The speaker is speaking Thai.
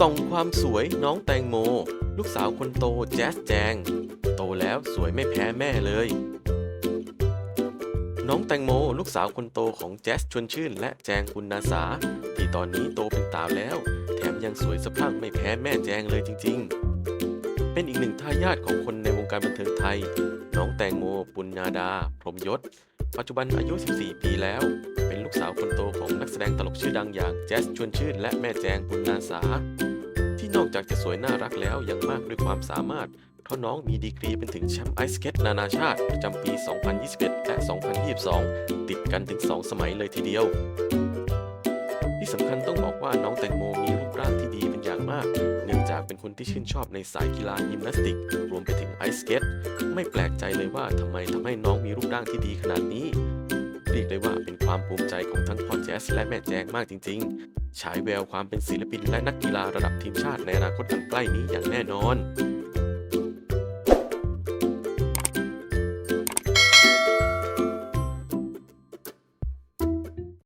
ส่องความสวยน้องแตงโม ลูกสาวคนโตแจ๊สแจง โตแล้วสวยไม่แพ้แม่เลย น้องแตงโม ลูกสาวคนโตของแจ๊สชวนชื่น และแจงปุณณาสา ที่ตอนนี้โตเป็นสาวแล้ว แถมยังสวยสะพรั่งไม่แพ้แม่แจงเลยจริง ๆ เป็นอีกหนึ่งทายาทของคนในวงการบันเทิงไทย น้องแตงโม ปุณณาดา พรหมยศ ปัจจุบันอายุ 14 ปีแล้วเป็นลูกสาวคนโตของนักแสดงตลกชื่อดังอย่างแจ๊สชวนชื่นและแม่แจงปุณณาสา อกจากจะสวยน่ารักแล้วยังมากด้วยความสามารถ เพราะน้องมีดีกรีเป็นถึงแชมป์ไอสเก็ตนานาชาติประจำปี 2021 และ 2022 ติดกันถึง 2 สมัยเลยทีเดียว ที่สำคัญต้องบอกว่าน้องแตงโมมีรูปร่างที่ดีเป็นอย่างมาก เนื่องจากเป็นคนที่ชื่นชอบในสายกีฬายิมนาสติก รวมไปถึงไอสเก็ตไม่แปลกใจเลยว่าทำไมทำให้น้องมีรูปร่างที่ดีขนาดนี้เรียกได้ว่าเป็นความภูมิใจของทั้งพ่อแจ๊สและแม่แจงมากจริงๆ ฉายแววความเป็นศิลปินและนักกีฬาระดับทีมชาติในอนาคตอันใกล้นี้อย่างแน่นอน